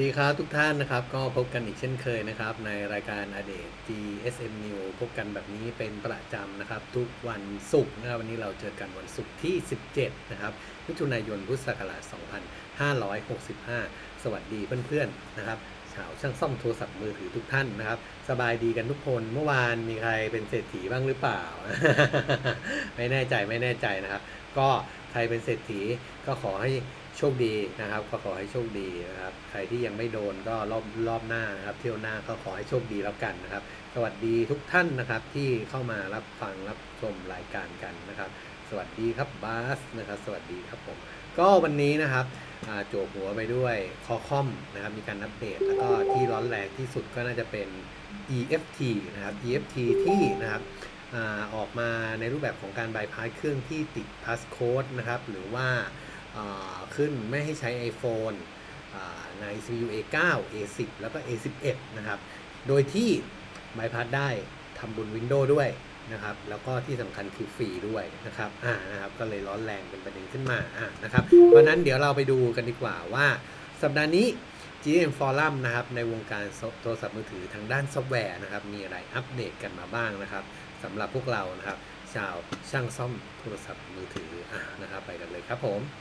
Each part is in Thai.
สวัสดีครับทุกท่านนะครับ ก็พบกันอีกเช่นเคยนะครับ ในรายการอเดต GSM New พบกันแบบนี้เป็นประจำนะครับ ทุกวันศุกร์นะครับวันนี้เราเจอกันวันศุกร์ที่ 17 นะครับมิถุนายนพุทธศักราช 2565 สวัสดีเพื่อนๆนะครับชาวช่างซ่อมโทรศัพท์มือถือทุกท่านนะครับ สบายดีกันทุกคนเมื่อวานมีใครเป็นเศรษฐีบ้างหรือเปล่า ไม่แน่ใจไม่แน่ใจนะครับ ก็ใครเป็นเศรษฐีก็ขอให้ โชคดีนะครับก็ขอให้โชคดีนะครับ ใครที่ยังไม่โดนก็รอบรอบหน้านะครับ เที่ยวหน้าก็ขอให้โชคดีแล้วกันนะครับ สวัสดีทุกท่านนะครับที่เข้ามารับฟังรับชมรายการกันนะครับ สวัสดีครับบาสนะครับ สวัสดีครับผมก็วันนี้นะครับโจวหัวไปด้วยคอคอมนะครับ มีการอัปเดตแล้วก็ที่ร้อนแรงที่สุดก็น่าจะเป็น EFT นะครับ EFT ที่นะครับออกมาในรูปแบบของการบายพาสเครื่องที่ติดพาสโค้ดนะครับ หรือว่า ขึ้นไม่ให้ใช้ iPhone อ่าใน CPU A9 A10 แล้วก็ A11 นะครับ โดยที่บายพาสได้ทำบน Windows ด้วยนะครับ แล้วก็ที่สำคัญคือฟรีด้วยนะครับ อ่า นะครับ ก็เลยร้อนแรงเป็นประเด็นขึ้นมา อ่า นะครับ เพราะนั้นเดี๋ยวเราไปดูกันดีกว่าว่า สัปดาห์นี้ GM Forum นะครับ ในวงการโทรศัพท์มือถือทางด้านซอฟต์แวร์นะครับ มีอะไรอัปเดตกันมาบ้างนะครับสำหรับพวกเรานะครับ ชาวช่างซ่อมโทรศัพท์มือถือ อ่า นะครับ ไปกันเลยครับผมอ่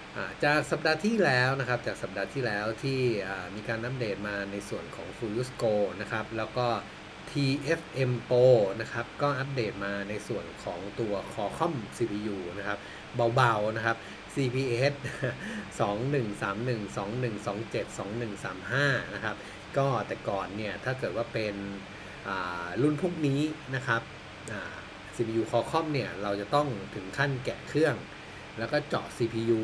า จากสัปดาห์ที่แล้วนะครับ จากสัปดาห์ที่แล้วที่มีการอัปเดตมาในส่วนของ f u l u s c o นะครับ แล้วก็ TFM Pro นะครับ ก็อัปเดตมาในส่วนของตัว Qualcomm CPU นะครับ เบาๆ นะครับ CPS 2131 2127 2135 นะครับ ก็แต่ก่อนเนี่ย ถ้าเกิดว่าเป็นรุ่นพวกนี้นะครับ CPU Qualcomm เนี่ย เราจะต้องถึงขั้นแกะเครื่อง แล้วก็เจาะ CPU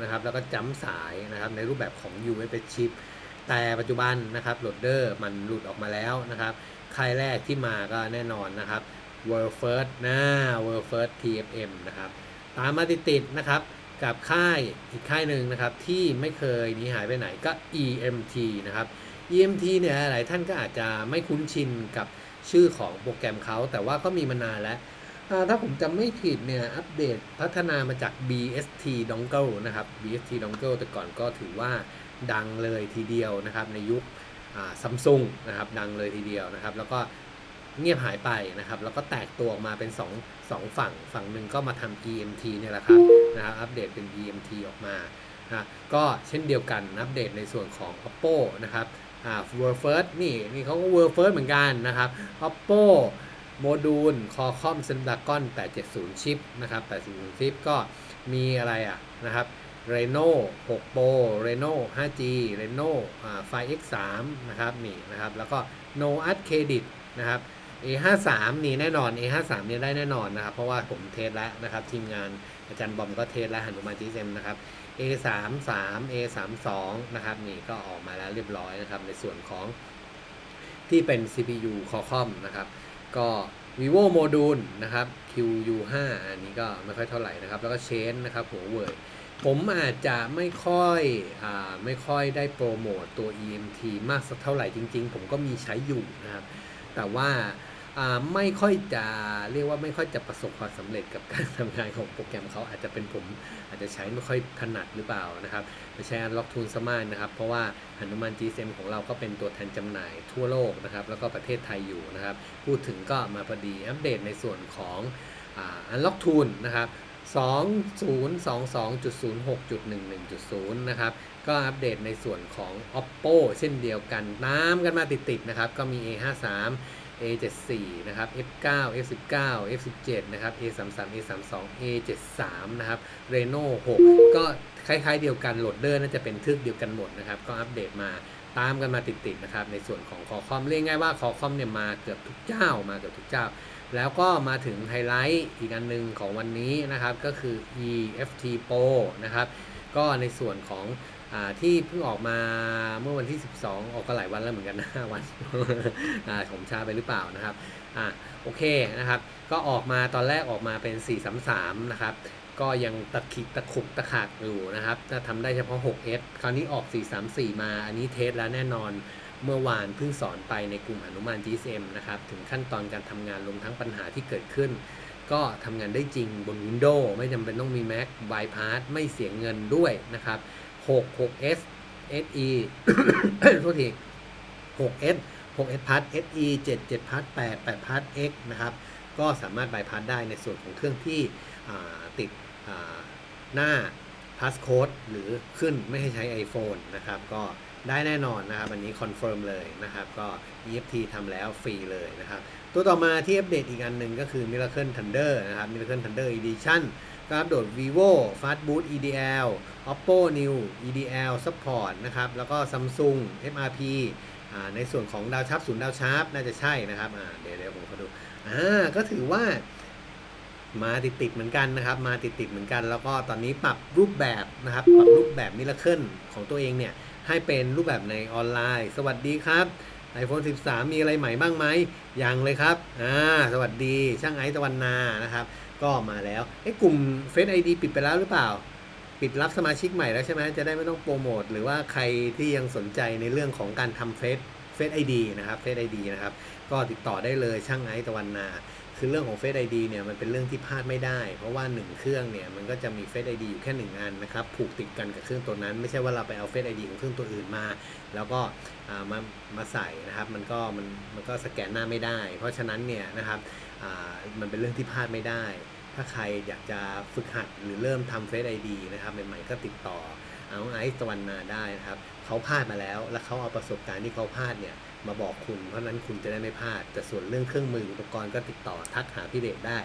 นะครับแล้วก็จ้ำสายนะครับในรูปแบบของ USB chip แต่ปัจจุบันนะครับโหลดเดอร์มันหลุดออกมาแล้วนะครับค่ายแรกที่มาก็แน่นอนนะครับ World First นะ World First TFM นะครับตามมาติดๆนะครับกับค่ายอีกค่ายหนึ่งนะครับที่ไม่เคยหนีหายไปไหนก็ EMT นะครับ EMT เนี่ยหลายท่านก็อาจจะไม่คุ้นชินกับชื่อของโปรแกรมเขา แต่ว่าก็มีมานานแล้ว ถ้าผมจำไม่ผิดเนี่ย อัปเดตพัฒนามาจาก BST Dongle นะครับ BST Dongle แต่ก่อนก็ถือว่าดังเลยทีเดียวนะครับ ในยุคซัมซุงนะครับ ดังเลยทีเดียวนะครับ แล้วก็เงียบหายไปนะครับ แล้วก็แตกตัวออกมาเป็น2 2ฝั่ง ฝั่งหนึ่งก็มาทำ EMT เนี่ยแหละครับนะครับ อัปเดตเป็น EMT ออกมานะก็เช่นเดียวกันอัปเดตในส่วนของ Oppo นะครับอ่า World First นี่นี่เขาก็ World First เหมือนกันนะครับ Oppo โมดูล Qualcomm Snapdragon 870 ชิปนะครับ870 ชิปก็มีอะไรอะนะครับ Reno 6 Pro Reno 5G Reno อ่า Find X3 นะครับนี่นะครับแล้วก็ No Art Credit นะครับ A53 นี่แน่นอน A53 เนี่ยได้แน่นอนนะครับ เพราะว่าผมเทสแล้วนะครับ ทีมงานอาจารย์บอมก็เทสแล้วหันุมาจีเซมนะครับ A33 A32 นะครับนี่ก็ออกมาแล้วเรียบร้อยนะครับ ในส่วนของที่เป็น CPU Qualcomm นะครับ ก็ vivo module นะครับ QU5 อันนี้ก็ไม่ค่อยเท่าไหร่นะครับ แล้วก็เชนนะครับหัวเว่ยผมอาจจะไม่ค่อยอ่าไม่ค่อยได้โปรโมตตัว EMT มากสักเท่าไหร่จริง ๆ ผมก็มีใช้อยู่นะครับ แต่ว่า ไม่ค่อยจะเรียกว่าไม่ค่อยจะประสบความสำเร็จกับการทำงานของโปรแกรมเขาอาจจะเป็นผมอาจจะใช้ไม่ค่อยถนัดหรือเปล่านะครับใช้ Unlock Tool สมากนะครับเพราะว่าหนุมาน GSM ของเราก็เป็นตัวแทนจำหน่ายทั่วโลกนะครับแล้วก็ประเทศไทยอยู่นะครับ พูดถึงก็มาพอดีอัปเดตในส่วนของอ่า Unlock Tool นะครับ2022.06.11.0 นะครับ ก็อัปเดตในส่วนของ Oppo เช่นเดียวกันน้ำกันมาติดๆนะครับ ก็มี A53 A74 นะครับ F9 F19 F17 นะครับ A33 A32 A73 นะครับ Reno 6 ก็คล้ายๆเดียวกันโหลดเดอร์น่าจะเป็นทึกเดียวกันหมดนะครับ ก็อัปเดตมาตามกันมาติดๆนะครับ ในส่วนของคอคอมเรียกง่ายว่าคอคอมเนี่ยมาเกือบทุกเจ้ามาเกือบทุกเจ้า แล้วก็มาถึงไฮไลท์อีกอันหนึ่งของวันนี้นะครับ ก็คือ EFT Pro นะครับ ก็ในส่วนของ ที่เพิ่งออกมาเมื่อวันที่ 12 ออกก็หลายวันแล้วเหมือนกันนะวันอ่าผมช้าไปหรือเปล่านะครับอ่าโอเคนะครับ ก็ออกมาตอนแรกออกมาเป็น 433 นะครับ ก็ยังตะขิกตะขุกตะขาดอยู่นะครับถ้าทำได้เฉพาะ 6S คราวนี้ออก 434 มา อันนี้เทสแล้วแน่นอนเมื่อวานเพิ่งสอนไปในกลุ่มอนุมาน GSM นะครับ ถึงขั้นตอนการทำงานรวมทั้งปัญหาที่เกิดขึ้น ก็ทำงานได้จริงบน Windows ไม่จำเป็นต้องมี Mac bypass ไม่เสียเงินด้วยนะครับ 66s SE โทษที 6s 6s Plus SE 7 7 Plus 8 8 Plus X นะครับ ก็สามารถ bypass ได้ในส่วนของเครื่องที่ติดหน้า passcode หรือขึ้นไม่ให้ใช้ iPhone นะครับ ก็ได้แน่นอนนะครับ อันนี้คอนเฟิร์มเลยนะครับ ก็ EFT ทำแล้วฟรีเลยนะครับ ตัวต่อมาที่อัปเดตอีกอันหนึ่งก็คือ Miracle Thunder นะครับ Miracle Thunder Edition ก็อัปโหลด vivo fastboot EDL oppo new EDL support นะครับ แล้วก็ samsung MRP ในส่วนของดาวชาร์ปศูนย์ดาวชาร์ปน่าจะใช่นะครับเดี๋ยวเดี๋ยวผมขอดูอ่าก็ถือว่ามาติดติดเหมือนกันนะครับ มาติดติดเหมือนกัน แล้วก็ตอนนี้ปรับรูปแบบนะครับ ปรับรูปแบบมิราเคิลของตัวเองเนี่ย ให้เป็นรูปแบบในออนไลน์ สวัสดีครับ iPhone 13 มีอะไรใหม่บ้างไหมยังเลยครับอ่าสวัสดีช่างไอซ์ตะวันนานะครับ ก็มาแล้วไอ้กลุ่ม Face ID ปิดไปแล้วหรือเปล่า ปิดรับสมาชิกใหม่แล้วใช่ไหมจะได้ไม่ต้องโปรโมทหรือว่าใครที่ยังสนใจในเรื่องของการทำเฟซเฟซไอดีนะครับเฟซไอดีนะครับ ก็ติดต่อได้เลยช่างไอซ์ตะวันนา คือเรื่องของเฟซไอดีเนี่ยมันเป็นเรื่องที่พลาดไม่ได้ เพราะว่า 1 เครื่องเนี่ยมันก็จะมีเฟซไอดีอยู่แค่ 1 อันนะครับ ผูกติดกันกับเครื่องตัวนั้น ไม่ใช่ว่าเราไปเอาเฟซไอดีของเครื่องตัวอื่นมา แล้วก็มามาใส่นะครับ มันก็มันมันก็สแกนหน้าไม่ได้ เพราะฉะนั้นเนี่ยนะครับมันเป็นเรื่องที่พลาดไม่ได้ ถ้าใครอยากจะฝึกหัดหรือเริ่มทำเฟซไอดีนะครับใหม่ๆก็ติดต่อเอาไอซ์ตะวันนาได้นะครับเขาพลาดมาแล้ว แล้วเขาเอาประสบการณ์ที่เขาพลาดเนี่ย มาบอกคุณเพราะนั้นคุณจะได้ไม่พลาด แต่ส่วนเรื่องเครื่องมืออุปกรณ์ก็ติดต่อทักหาพี่เดชได้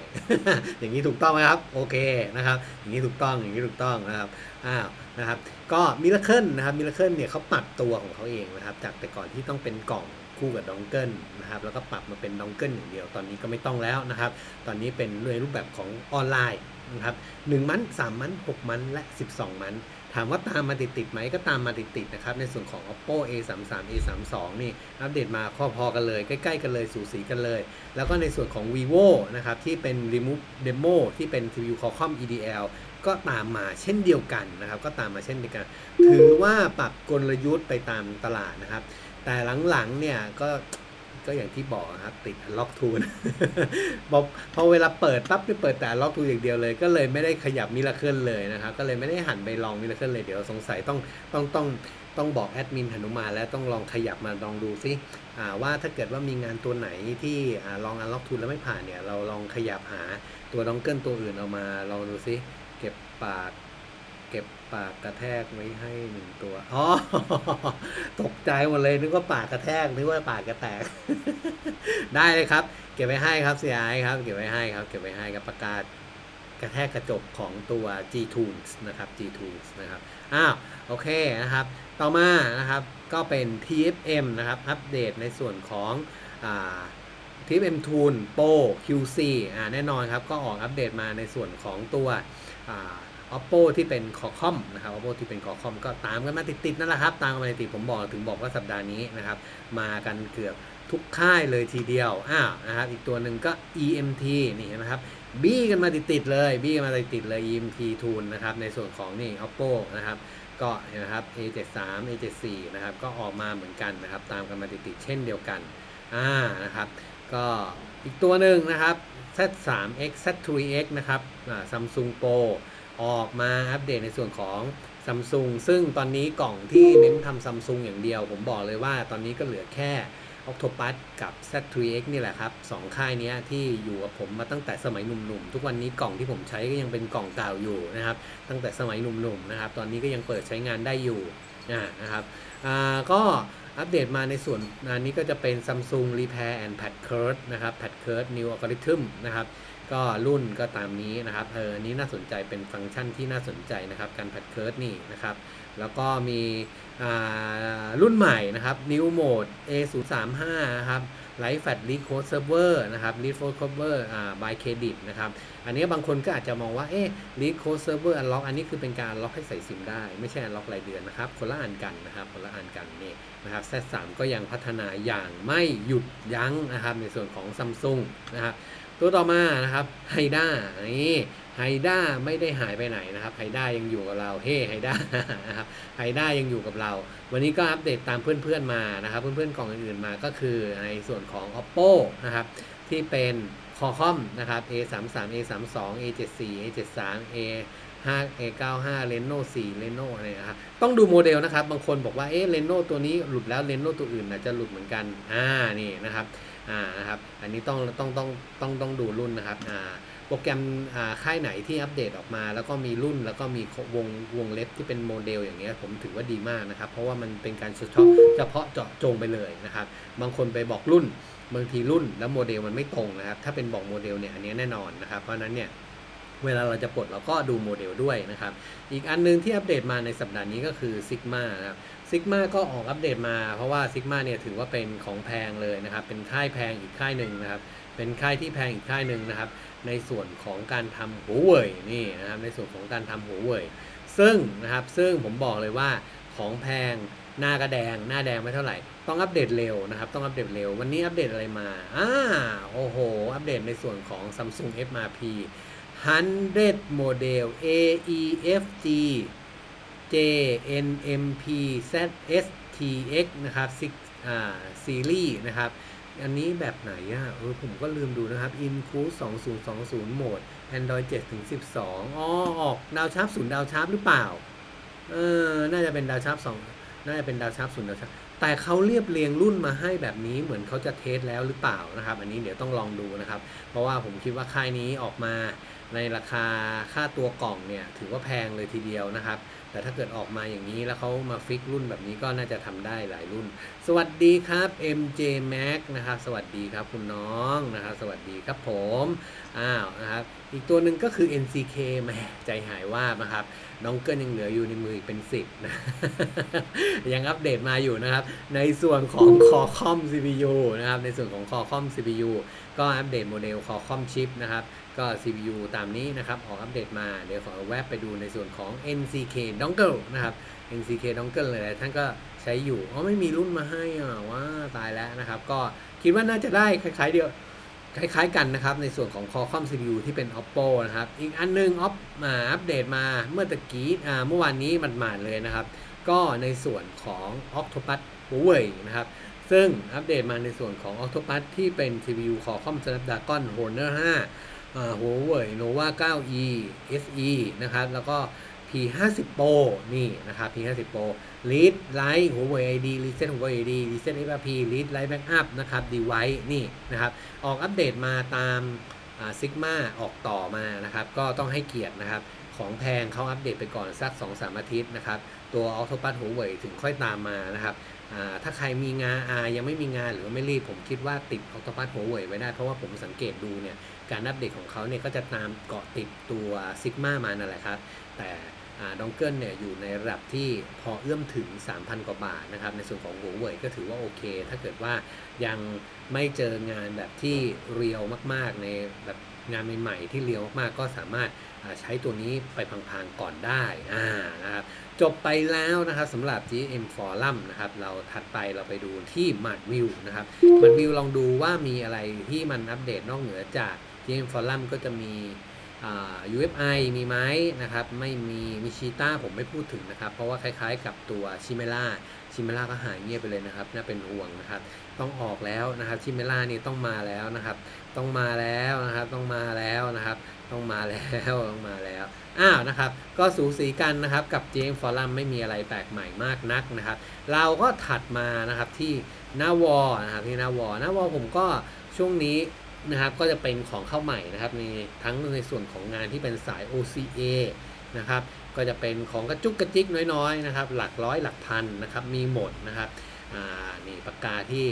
อย่างนี้ถูกต้องไหมครับ โอเคนะครับ อย่างนี้ถูกต้องอย่างนี้ถูกต้องนะครับอ้าวนะครับ ก็มิราเคิลนะครับมิราเคิลเนี่ยเขาปรับตัวของเขาเองนะครับ จากแต่ก่อนที่ต้องเป็นกล่องคู่กับดองเกิลนะครับแล้วก็ปรับมาเป็นดองเกิลอย่างเดียวตอนนี้ก็ไม่ต้องแล้วนะครับ ตอนนี้เป็นในรูปแบบของออนไลน์นะครับหนึ่งมันสามมันหกมันและ12มัน ถามว่าตามมาติดติดไหมก็ตามมาติดติดนะครับ ในส่วนของ oppo a 3 3 a 3 2นี่อัปเดตมาข้อพอกันเลย ใกล้ ๆ กันเลยสูสีกันเลย แล้วก็ในส่วนของ vivo นะครับที่เป็น remove demo ที่เป็น CPU Qualcomm EDL ก็ตามมาเช่นเดียวกันนะครับ ก็ตามมาเช่นเดียวกัน ถือว่าปรับกลยุทธ์ไปตามตลาดนะครับ แต่หลังๆเนี่ยก็ ก็อย่างที่บอกนะครับ ติดล็อกทูนบอกพอเวลาเปิดปั๊บเนี่ยเปิดแต่ล็อกทูอย่างเดียวเลย ก็เลยไม่ได้ขยับมิราเคิลเลยนะครับ ก็เลยไม่ได้หันไปลองมิราเคิลเลยเดี๋ยวสงสัยต้องต้องต้องต้องบอกแอดมินหนุมาแล้วต้องลองขยับมาลองดูซิว่าถ้าเกิดว่ามีงานตัวไหนที่ลองอันล็อกทูนแล้วไม่ผ่านเนี่ย เราลองขยับหาตัวดองเกิลตัวอื่นเอามาลองดูซิเก็บปาก ปากกระแทกไว้ให้หนึ่งตัว อ๋อ ตกใจหมดเลยนึกว่าปากกระแทกนึกว่าปากกระแตก ได้เลยครับ เก็บไว้ให้ครับเสียไอครับ เก็บไว้ให้ครับ เก็บไว้ให้กับประกาศกระแทกกระจกของตัว G Tools นะครับ G Tools นะครับ อ้าว โอเคนะครับ ต่อมานะครับ ก็เป็น TFM นะครับ อัปเดตในส่วนของอ่า TFM Tool Pro QC อ่าแน่นอนครับ ก็ออกอัปเดตมาในส่วนของตัวอ่า oppo ที่เป็น qualcomm นะครับ oppo ที่เป็น qualcomm ก็ตามกันมาติดๆนั่นแหละครับ ตามกันมาติดๆผมบอกถึงบอกว่าสัปดาห์นี้นะครับ มากันเกือบทุกค่ายเลยทีเดียวอ้าวนะครับอีกตัวหนึ่งก็ EMT นี่เห็นไหมครับบี้กันมาติดๆเลยบี้กันมาติดๆเลย EMT Tool นะครับในส่วนของนี่ oppo นะครับก็เห็นไหมครับ A73 A74 นะครับก็ออกมาเหมือนกันนะครับ ตามกันมาติดๆเช่นเดียวกันอ่านะครับก็อีกตัวหนึ่งนะครับ Z3X Z3X นะครับอ่า Samsung Pro ออกมาอัปเดตในส่วนของ Samsung ซึ่งตอนนี้กล่องที่เน้นทำ Samsung อย่างเดียว ผมบอกเลยว่าตอนนี้ก็เหลือแค่ Octopus กับ Z3X นี่แหละครับสองค่ายนี้ที่อยู่กับผมมาตั้งแต่สมัยหนุ่มๆ ทุกวันนี้กล่องที่ผมใช้ก็ยังเป็นกล่องเก่าอยู่นะครับ ตั้งแต่สมัยหนุ่มๆนะครับ ตอนนี้ก็ยังเปิดใช้งานได้อยู่นะครับก็อัปเดตมาในส่วนอันนี้ก็จะเป็น Samsung Repair and Pad Curve นะครับ Pad Curve New Algorithm นะครับ ก็รุ่นก็ตามนี้นะครับเอออันนี้น่าสนใจเป็นฟังก์ชันที่น่าสนใจนะครับ การ Pad Curve นี่นะครับ แล้วก็มีรุ่นใหม่นะครับ New Mode A035 นะครับ Light Fat Lead Code Server นะครับ Lead Code Server อ่า by Credit นะครับ อันนี้บางคนก็อาจจะมองว่า เอ๊ะ Lead Code Server Unlock อันนี้คือเป็นการ unlock ให้ใส่ซิมได้ ไม่ใช่ unlock รายเดือนนะครับ คนละอันกันนะครับคนละอันกันนี่นะครับ Z3 ก็ยังพัฒนาอย่างไม่หยุดยั้งนะครับ ในส่วนของ Samsung นะครับ ตัวต่อมานะครับไฮด้านี่ไฮด้าไม่ได้หายไปไหนนะครับไฮด้ายังอยู่กับเราเฮ้ไฮด้านะครับไฮด้ายังอยู่กับเรา วันนี้ก็อัปเดตตามเพื่อนๆมานะครับ เพื่อนๆกล่องอื่นๆมาก็คือในส่วนของ oppo นะครับที่เป็นคอคอมนะครับ A 3 3 A 3 2 A 7 4 A 7 3 A 5 A 9 5 Reno 4 Reno อะไรนะครับต้องดูโมเดลนะครับ บางคนบอกว่าเอ๊ะ Reno ตัวนี้หลุดแล้ว Reno ตัวอื่นอาจจะหลุดเหมือนกัน อ่า นี่นะครับ อ่านะครับอันนี้ต้องต้องต้องต้องต้องดูรุ่นนะครับอ่าโปรแกรมอ่าค่ายไหนที่อัปเดตออกมา แล้วก็มีรุ่นแล้วก็มีวงวงเล็บที่เป็นโมเดลอย่างเงี้ยผมถือว่าดีมากนะครับ เพราะว่ามันเป็นการเฉพาะเฉพาะเจาะจงไปเลยนะครับ บางคนไปบอกรุ่นบางทีรุ่นแล้วโมเดลมันไม่ตรงนะครับ ถ้าเป็นบอกโมเดลเนี่ยอันนี้แน่นอนนะครับ เพราะนั้นเนี่ยเวลาเราจะปลดเราก็ดูโมเดลด้วยนะครับ อีกอันนึงที่อัปเดตมาในสัปดาห์นี้ก็คือ Sigma นะครับ Sigma ก็ออกอัปเดตมา เพราะว่า Sigma เนี่ยถือว่าเป็นของแพงเลยนะครับ เป็นค่ายแพงอีกค่ายหนึ่งนะครับ เป็นค่ายที่แพงอีกค่ายหนึ่งนะครับ ในส่วนของการทำหัวเว่ยนี่นะครับ ในส่วนของการทำหัวเว่ยซึ่งนะครับ ซึ่งผมบอกเลยว่าของแพงหน้ากระแดง หน้าแดงไม่เท่าไหร่ ต้องอัปเดตเร็วนะครับ ต้องอัปเดตเร็ว วันนี้อัปเดตอะไรมา อ่า โอ้โห อัปเดตในส่วนของ Samsung FMP 100 JNMP ZSTX นะครับ6อ่าซีรีส์นะครับ อันนี้แบบไหนอะเออผมก็ลืมดูนะครับ Include 2020 โหมด Android 7ถึง12 อ๋อ ออกดาวชาร์ปศูนย์ดาวชาร์ปหรือเปล่า เออ น่าจะเป็นดาวชาร์ปสองน่าจะเป็นดาวชาร์ปศูนย์ดาวชาร์ปแต่เขาเรียบเรียงรุ่นมาให้แบบนี้เหมือนเขาจะเทสแล้วหรือเปล่านะครับ อันนี้เดี๋ยวต้องลองดูนะครับ เพราะว่าผมคิดว่าค่ายนี้ออกมาในราคาค่าตัวกล่องเนี่ย ถือว่าแพงเลยทีเดียวนะครับ แต่ถ้าเกิดออกมาอย่างนี้แล้วเขามาฟิกรุ่นแบบนี้ก็น่าจะทำได้หลายรุ่น สวัสดีครับ MJ Max นะครับ สวัสดีครับคุณน้องนะครับ สวัสดีครับผม อ้าวนะครับ อีกตัวหนึ่งก็คือ NCK แหมใจหายว่านะครับ น้องเกิลยังเหลืออยู่ในมืออีกเป็น 10 นะ ยังอัปเดตมาอยู่นะครับ ในส่วนของ Qualcomm CPU นะครับ ในส่วนของ Qualcomm CPU ก็อัปเดตโมเดล Qualcomm chip นะครับ ก็ CPU ตามนี้นะครับ ออกอัปเดตมา เดี๋ยวขอแวะไปดูในส่วนของ NCK Dongle นะครับ NCK Dongle เลยท่านก็ใช้อยู่อ๋อไม่มีรุ่นมาให้อะว่าตายแล้วนะครับ ก็คิดว่าน่าจะได้คล้าย ๆ เดียวคล้ายๆกันนะครับ ในส่วนของ Qualcomm CPU ที่เป็น Oppo นะครับ อีกอันนึง Op มาอัปเดตมาเมื่อตะกี้อ่าเมื่อวานนี้มันมาดๆเลยนะครับ ก็ในส่วนของ Octopus Huawei นะครับ ซึ่งอัปเดตมาในส่วนของ Octopus ที่เป็น CPU Qualcomm Snapdragon Honor 5อ่า Huawei Nova 9e SE นะครับ แล้วก็ P50 Pro นี่นะครับ P50 Pro Lead Light Huawei ID Reset Huawei ID Reset FRP Lead Light Backup นะครับ Device นี่นะครับ ออกอัปเดตมาตามซิกมาออกต่อมานะครับ ก็ต้องให้เกียรตินะครับ ของแพงเขาอัปเดตไปก่อนสัก 2-3 อาทิตย์นะครับ ตัว Octopus Huawei ถึงค่อยตามมานะครับถ้าใครมีงานอายังไม่มีงานหรือไม่รีบ ผมคิดว่าติด Octopus Huawei ไว้ได้ เพราะว่าผมสังเกตดูเนี่ย การอัปเดตของเขาเนี่ย ก็จะตามเกาะติดตัวซิกมามานั่นแหละครับ แต่ ดองเกิลเนี่ยอยู่ในระดับที่พอเอื้อมถึง 3,000 กว่าบาทนะครับ ในส่วนของหัวเว่ยก็ถือว่าโอเค ถ้าเกิดว่ายังไม่เจองานแบบที่เรียวมากๆ ในแบบงานใหม่ๆ ที่เรียวมากๆ ก็สามารถใช้ตัวนี้ไปพังๆ ก่อนได้อ่านะครับจบไปแล้วนะครับสำหรับ GM Forum นะครับเราถัดไปเราไปดูที่มาดวิวนะครับมาดวิวลองดูว่ามีอะไรที่มันอัปเดตนอกเหนือจาก GM Forum ก็จะมี UFI มีไหมนะครับ ไม่มีมิชิต้าผมไม่พูดถึงนะครับ เพราะว่าคล้ายๆกับตัวชิเมล่าชิเมล่าก็หายเงียบไปเลยนะครับน่าเป็นห่วงนะครับ ต้องออกแล้วนะครับชิเมล่านี่ต้องมาแล้วนะครับ ต้องมาแล้วนะครับ ต้องมาแล้วนะครับ ต้องมาแล้วต้องมาแล้วอ้าวนะครับ ก็สูสีกันนะครับกับ JM Forum ไม่มีอะไรแปลกใหม่มากนักนะครับ เราก็ถัดมานะครับที่นาวอนะครับที่นาวอนาวอผมก็ช่วงนี้ นะครับก็จะเป็นของเข้าใหม่นะครับในทั้งในส่วนของงานที่เป็นสาย OCA นะครับก็จะเป็นของกระจุกกระจิกน้อยๆนะครับหลักร้อยหลักพันนะครับมีหมดนะครับนี่ปากกาที่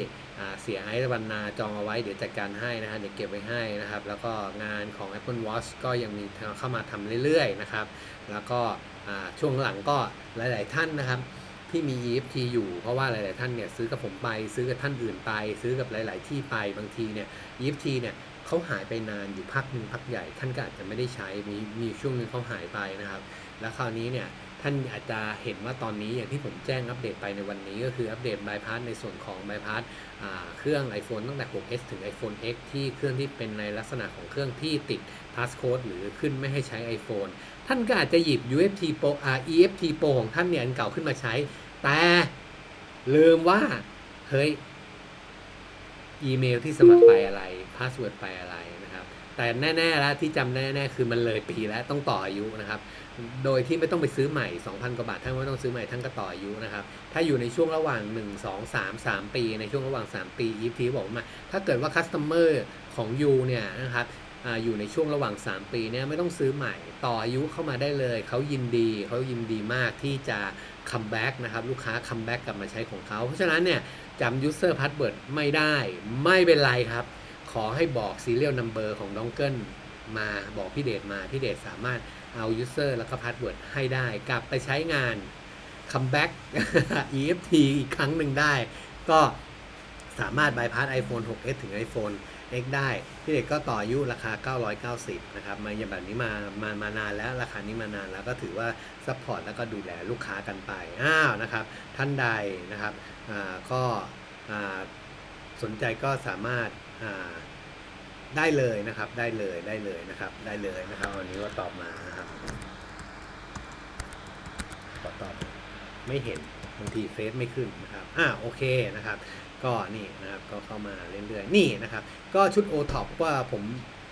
เสียไอ้บรรณาจองเอาไว้เดี๋ยวจัดการให้นะฮะเดี๋ยวเก็บไว้ให้นะครับ แล้วก็งานของ Apple Watch ก็ยังมีเข้ามาทำเรื่อยๆนะครับ แล้วก็ช่วงหลังก็หลาย ๆ ท่านนะครับ ที่มี EFT อยู่ เพราะว่าหลาย ๆ ท่านเนี่ยซื้อกับผมไปซื้อกับท่านอื่นไป ซื้อกับหลาย ๆ ที่ไปบางทีเนี่ย EFT เนี่ยเขาหายไปนานอยู่พักหนึ่งพักใหญ่ ท่านก็อาจจะไม่ได้ใช้มีมีช่วงหนึงเขาหายไปนะครับ แล้วคราวนี้เนี่ยท่านอาจจะเห็นว่าตอนนี้อย่างที่ผมแจ้งอัปเดตไปในวันนี้ก็คืออัปเดตบายพาสในส่วนของบายพาสเครื่อง iPhone ตั้งแต่ 6s ถึง iPhone X ที่เครื่องที่เป็นในลักษณะของเครื่องที่ติด passcode หรือขึ้นไม่ให้ใช้ iPhone ท่านก็อาจจะหยิบ UFC Pro อ่า EFT Pro ของท่านเนี่ยอันเก่าขึ้นมาใช้ แต่ลืมว่า เฮ้ย อีเมลที่สมัครไปอะไรพาสเวิร์ดไปอะไรนะครับ แต่แน่ๆแล้วที่จำแน่ๆคือมันเลยปีแล้วต้องต่ออายุนะครับ โดยที่ไม่ต้องไปซื้อใหม่ 2,000 กว่าบาทท่านไม่ต้องซื้อใหม่ท่านก็ต่ออายุนะครับ ถ้าอยู่ในช่วงระหว่าง 1 2 3 3 ปีในช่วงระหว่าง 3 ปี EFT บอกมาถ้าเกิดว่าคัสเตอร์ของยูเนี่ยนะครับออยู่ในช่วงระหว่าง 3 ปีเนี่ยไม่ต้องซื้อใหม่ ต่ออายุเข้ามาได้เลย เขายินดีเขายินดีมากที่จะ คัมแบ็กนะครับลูกค้าคัมแบ็กกลับมาใช้ของเขา เพราะฉะนั้นเนี่ยจำ user password ไม่ได้ไม่เป็นไรครับ ขอให้บอก serial number ของดองเกิลมาบอกพี่เดชมา พี่เดชสามารถเอา user แล้วก็ password ให้ได้ กลับไปใช้งาน comeback EFT อีกครั้งหนึ่งได้ ก็สามารถ bypass iPhone 6s ถึง iPhone X ได้พี่เดชก็ต่ออายุราคา 990 นะครับมาอย่างแบบนี้มามามานานแล้วราคานี้มานานแล้วก็ถือว่าซัพพอร์ตแล้วก็ดูแลลูกค้ากันไปอ้าวนะครับท่านใดนะครับอ่าก็อ่าสนใจก็สามารถอ่าได้เลยนะครับได้เลยได้เลยนะครับได้เลยนะครับวันนี้ก็ตอบมานะครับขอตอบไม่เห็นบางทีเฟซไม่ขึ้นนะครับอ่าโอเคนะครับ ก็นี่นะครับก็เข้ามาเรื่อยๆนี่นะครับ ก็ชุด o t o p ว่าผม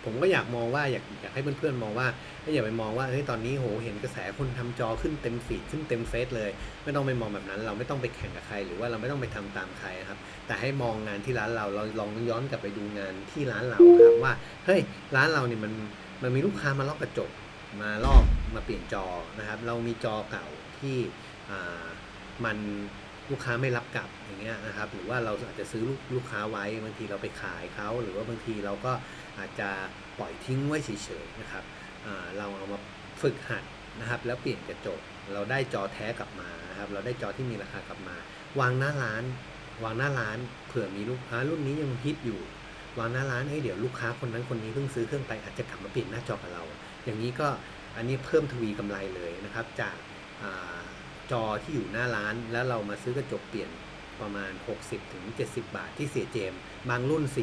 ผมก็อยากมองว่าอยากอยากให้เพื่อนๆมองว่าไม่อย่าไปมองว่าเฮ้ยตอนนี้โหเห็นกระแสคนทำจอขึ้นเต็มฟีดขึ้นเต็มเฟซเลย ไม่ต้องไปมองแบบนั้น เราไม่ต้องไปแข่งกับใคร หรือว่าเราไม่ต้องไปทำตามใครนะครับ แต่ให้มองงานที่ร้านเราเราลองย้อนกลับไปดูงานที่ร้านเราครับว่าเฮ้ยร้านเราเนี่ยมันมันมีลูกค้ามาลอกกระจกมาลอกมาเปลี่ยนจอนะครับ เรามีจอเก่าที่มัน ลูกค้าไม่รับกลับอย่างเงี้ยนะครับ หรือว่าเราอาจจะซื้อลูกลูกค้าไว้บางทีเราไปขายเขาหรือว่าบางทีเราก็อาจจะปล่อยทิ้งไว้เฉยๆนะครับเราเอามาฝึกหัดนะครับ แล้วเปลี่ยนกระจกเราได้จอแท้กลับมานะครับ เราได้จอที่มีราคากลับมา วางหน้าร้าน วางหน้าร้านเผื่อมีลูกค้ารุ่นนี้ยังฮิตอยู่ วางหน้าร้านเอ้เดี๋ยวลูกค้าคนนั้นคนนี้เพิ่งซื้อเครื่องไปอาจจะกลับมาเปลี่ยนหน้าจอกับเรา อย่างนี้ก็อันนี้เพิ่มทวีกำไรเลยนะครับ จากา จอที่อยู่หน้าร้าน แล้วเรามาซื้อกระจกเปลี่ยนประมาณ 60ถึง70บาทที่เสียเจม บางรุ่น4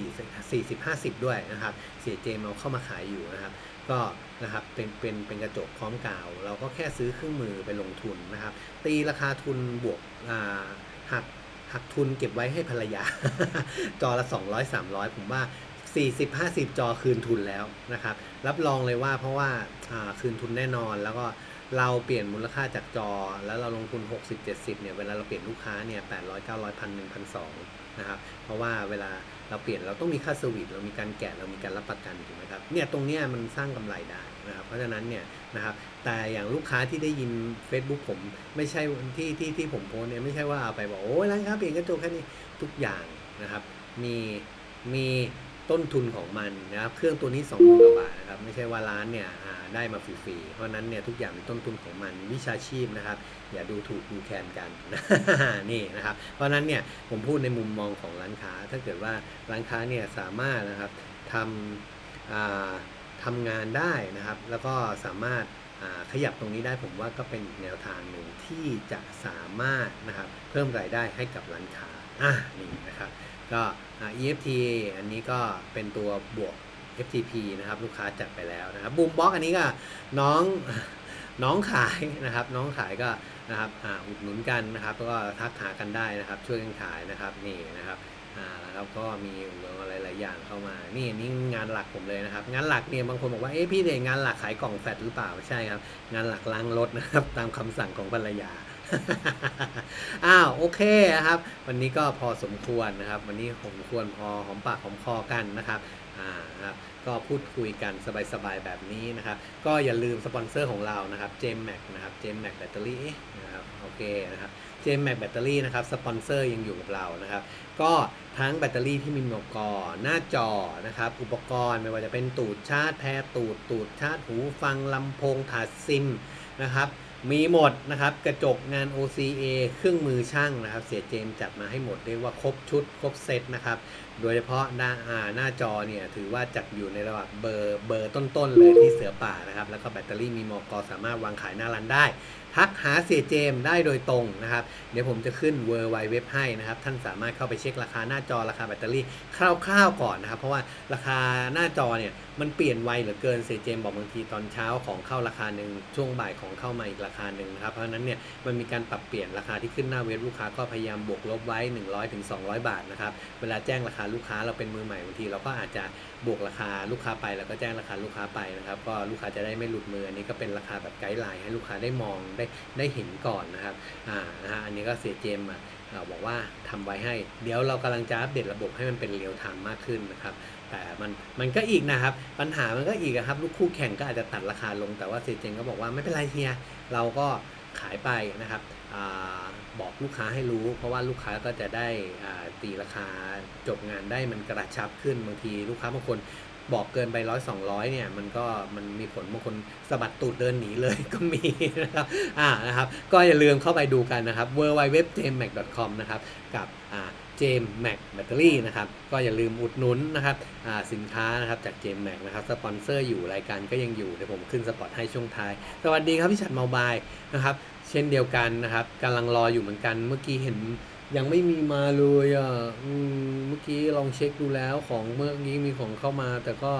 40 50 ด้วยนะครับ เสียเจมเอาเข้ามาขายอยู่นะครับ ก็นะครับเป็นเป็นเป็นกระจกพร้อมกาว เราก็แค่ซื้อเครื่องมือไปลงทุนนะครับ ตีราคาทุนบวกหักหักทุนเก็บไว้ให้ภรรยา จอละ 200 300 ผมว่า 40 50 จอคืนทุนแล้วนะครับ รับรองเลยว่าเพราะว่าคืนทุนแน่นอนแล้วก็ เราเปลี่ยนมูลค่าจากจอ แล้วเราลงทุน 60 70เนี่ยเวลาเราเปลี่ยนลูกค้าเนี่ย800 900 1 1 2นะครับเพราะว่าเวลาเราเปลี่ยนเราต้องมีค่าสวิตเรามีการแกะเรามีการรับประกันถูกไหมครับเนี่ยตรงเนี้ยมันสร้างกำไรได้นะครับเพราะฉะนั้นเนี่ยนะครับแต่อย่างลูกค้าที่ได้ยิน Facebook ผมไม่ใช่ที่ที่ที่ผมโพสเนี่ยไม่ใช่ว่าเอาไปบอกโอ้ยร้านค้าเปลี่ยนกระจกแค่นี้ทุกอย่างนะครับมีมี ต้นทุนของมันนะครับ เครื่องตัวนี้20,000กว่าบาทนะครับ ไม่ใช่ว่าร้านเนี่ยได้มาฟรีๆ เพราะนั้นเนี่ยทุกอย่างมีต้นทุนของมันวิชาชีพนะครับ อย่าดูถูกดูแคลนกันนี่นะครับ เพราะนั้นเนี่ยผมพูดในมุมมองของร้านค้า ถ้าเกิดว่าร้านค้าเนี่ยสามารถนะครับทำทำงานได้นะครับ แล้วก็สามารถขยับตรงนี้ได้ผมว่าก็เป็นอีกแนวทางหนึ่งที่จะสามารถนะครับเพิ่มรายได้ให้กับร้านค้าอะนี่นะครับ ก็อ่า EFT อันนี้ก็เป็นตัวบวก FTP นะครับลูกค้าจัดไปแล้วนะครับบูมบ็อกอันนี้ก็น้องน้องขายนะครับ น้องขายก็นะครับอุดหนุนกันนะครับแล้วก็ทักหากันได้นะครับ ช่วยกันขายนะครับนี่นะครับอ่าแล้วก็มีอะไรหลายอย่างเข้ามา นี่นี่งานหลักผมเลยนะครับ งานหลักเนี่ยบางคนบอกว่าเอ๊ะพี่เดชงานหลักขายกล่องแฟตหรือเปล่าใช่ครับ งานหลักล้างรถนะครับ ตามคำสั่งของภรรยา อ้าวโอเคนะครับ วันนี้ก็พอสมควรนะครับ วันนี้ผมควรพอหอมปากหอมคอกันนะครับอ่าครับก็พูดคุยกันสบายๆแบบนี้นะครับ ก็อย่าลืมสปอนเซอร์ของเรานะครับ JMac นะครับ JMac แบตเตอรี่นะครับโอเคนะครับ JMac แบตเตอรี่นะครับสปอนเซอร์ยังอยู่กับเรานะครับ ก็ทั้งแบตเตอรี่ที่มีหมวกกอหน้าจอนะครับ อุปกรณ์ไม่ว่าจะเป็นตูดชาร์จแพรตูดตูดชาร์จหูฟังลำโพงถาดซิมนะครับ มีหมดนะครับ กระจกงาน OCA เครื่องมือช่างนะครับ เสียเจมจัดมาให้หมดเรียกว่าครบชุดครบเซตนะครับ โดยเฉพาะหน้าาหน้าจอเนี่ยถือว่าจัดอยู่ในระดับเบอร์เบอร์ต้นๆเลยที่เสือป่านะครับ แล้วก็แบตเตอรี่มีมอกสามารถวางขายหน้าร้านได้ ทักหาเสียเจมได้โดยตรงนะครับ เดี๋ยวผมจะขึ้น w w w ให้นะครับ ท่านสามารถเข้าไปเช็คราคาหน้าจอราคาแบตเตอรี่คร่าวๆก่อนนะครับ เพราะว่าราคาหน้าจอเนี่ยมันเปลี่ยนไวเหลือเกินเสียเจมบอกบางทีตอนเช้าของเข้าราคาหนึ่งช่วงบ่ายของเข้ามาอีกราคาหนึ่งนะครับ เพราะนั้นเนี่ยมันมีการปรับเปลี่ยนราคาที่ขึ้นหน้าเว็บลูกค้าก็พยายามบวกลบไว้ 100-200 บาทนะครับ เวลาแจ้งราคาลูกค้าเราเป็นมือใหม่บางทีเราก็อาจจะบวกราคาลูกค้าไป แล้วก็แจ้งราคาลูกค้าไปนะครับ ก็ลูกค้าจะได้ไม่หลุดมืออันนี้ก็เป็นราคาแบบไกด์ไลน์ให้ลูกค้าได้มองได้ได้เห็นก่อนนะครับอ่านะฮะอันนี้ก็เสียเจมอะ บอกว่าทำไว้ให้ เดี๋ยวเรากำลังจะอัปเดตระบบให้มันเป็นเรียลไทม์มากขึ้นนะครับ แต่มันมันก็อีกนะครับ ปัญหามันก็อีกครับ ลูกคู่แข่งก็อาจจะตัดราคาลงแต่ว่าเซเจงก็บอกว่าไม่เป็นไรเฮีย เราก็ขายไปนะครับอบอกลูกค้าให้รู้ เพราะว่าลูกค้าก็จะได้ตีราคาจบงานได้มันกระชับขึ้นบางทีลูกค้าบางคน บอกเกินไปร้อยสองร้อยเนี่ย มันก็มันมีผลบางคนสะบัดตูดเดินหนีเลยก็มีนะครับอ่านะครับ ก็อย่าลืมเข้าไปดูกันนะครับ w w w j m a c c o m นะครับ กับอ่าเจมแม็กแบตเตอรี่นะครับก็อย่าลืมอุดหนุนนะครับสินค้านะครับจากเจมแม็กนะครับสปอนเซอร์อยู่รายการก็ยังอยู่เดี๋ยวผมขึ้นสปอตให้ช่วงท้าย สวัสดีครับพี่ฉัดเมาบายนะครับเช่นเดียวกันนะครับกำลังรออยู่เหมือนกันเมื่อกี้เห็น ยังไม่มีมาเลยอะเมื่อกี้ลองเช็คดูแล้วของเมื่อกี้มีของเข้ามา แต่ก็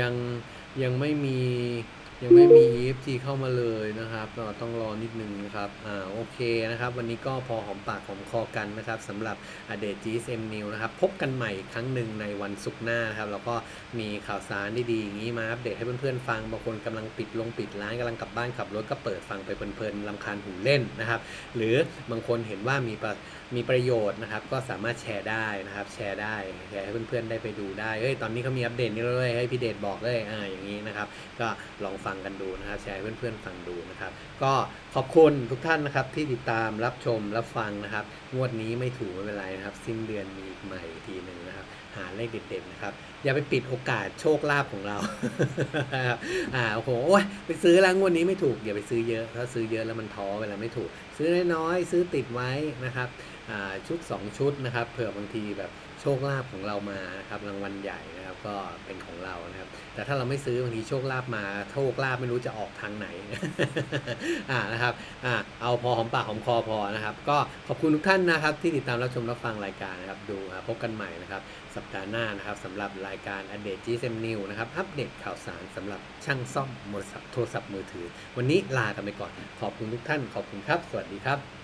ยังยังไม่มียังไม่มี EFT เข้ามาเลยนะครับก็ต้องรอนิดนึงนะครับ อ่า โอเคนะครับ วันนี้ก็พอหอมปากหอมคอกันนะครับสำหรับอเด GSM New นะครับ พบกันใหม่ครั้งหนึ่งในวันศุกร์หน้านะครับ แล้วก็มีข่าวสารดีๆอย่างนี้มาอัปเดตให้เพื่อนๆฟัง บางคนกำลังปิดลงปิดร้านกำลังกลับบ้านขับรถก็เปิดฟังไปเพลินๆลำคาญหูเล่นนะครับ หรือบางคนเห็นว่ามีประ มีประโยชน์นะครับ ก็สามารถแชร์ได้นะครับ แชร์ได้แชร์ให้เพื่อนๆได้ไปดูได้เฮ้ยตอนนี้เขามีอัปเดตนี่เลยให้พี่เดชบอกเลยอ่าอย่างนี้นะครับ ก็ลองฟังกันดูนะครับ แชร์ให้เพื่อนๆฟังดูนะครับ ก็ขอบคุณทุกท่านนะครับ ที่ติดตามรับชมรับฟังนะครับ งวดนี้ไม่ถูกไม่เป็นไรนะครับ สิ้นเดือนมีอีกใหม่ทีหนึ่งนะครับ หาเลขเด็ดๆนะครับ อย่าไปปิดโอกาสโชคลาภของเรา อ่าโอ้โหโอ้ยไปซื้อแล้วงวดนี้ไม่ถูกอย่าไปซื้อเยอะถ้าซื้อเยอะแล้วมันท้อเวลาไม่ถูก ซื้อน้อยๆซื้อติดไว้นะครับอ่าชุด 2 ชุดนะครับเผื่อบางทีแบบ โชคลาภของเรามานะครับรางวัลใหญ่นะครับก็เป็นของเรานะครับ แต่ถ้าเราไม่ซื้อบางทีโชคลาภมาโชคลาภไม่รู้จะออกทางไหนอ่านะครับอ่าเอาพอหอมปากหอมคอพอนะครับ ก็ขอบคุณทุกท่านนะครับ ที่ติดตามรับชมรับฟังรายการนะครับดูครับพบกันใหม่นะครับสัปดาห์หน้านะครับสำหรับรายการอัปเดต GSM New นะครับอัปเดตข่าวสารสำหรับช่างซ่อมโทรศัพท์โทรศัพท์มือถือ วันนี้ลากันไปก่อน ขอบคุณทุกท่านขอบคุณครับ สวัสดีครับ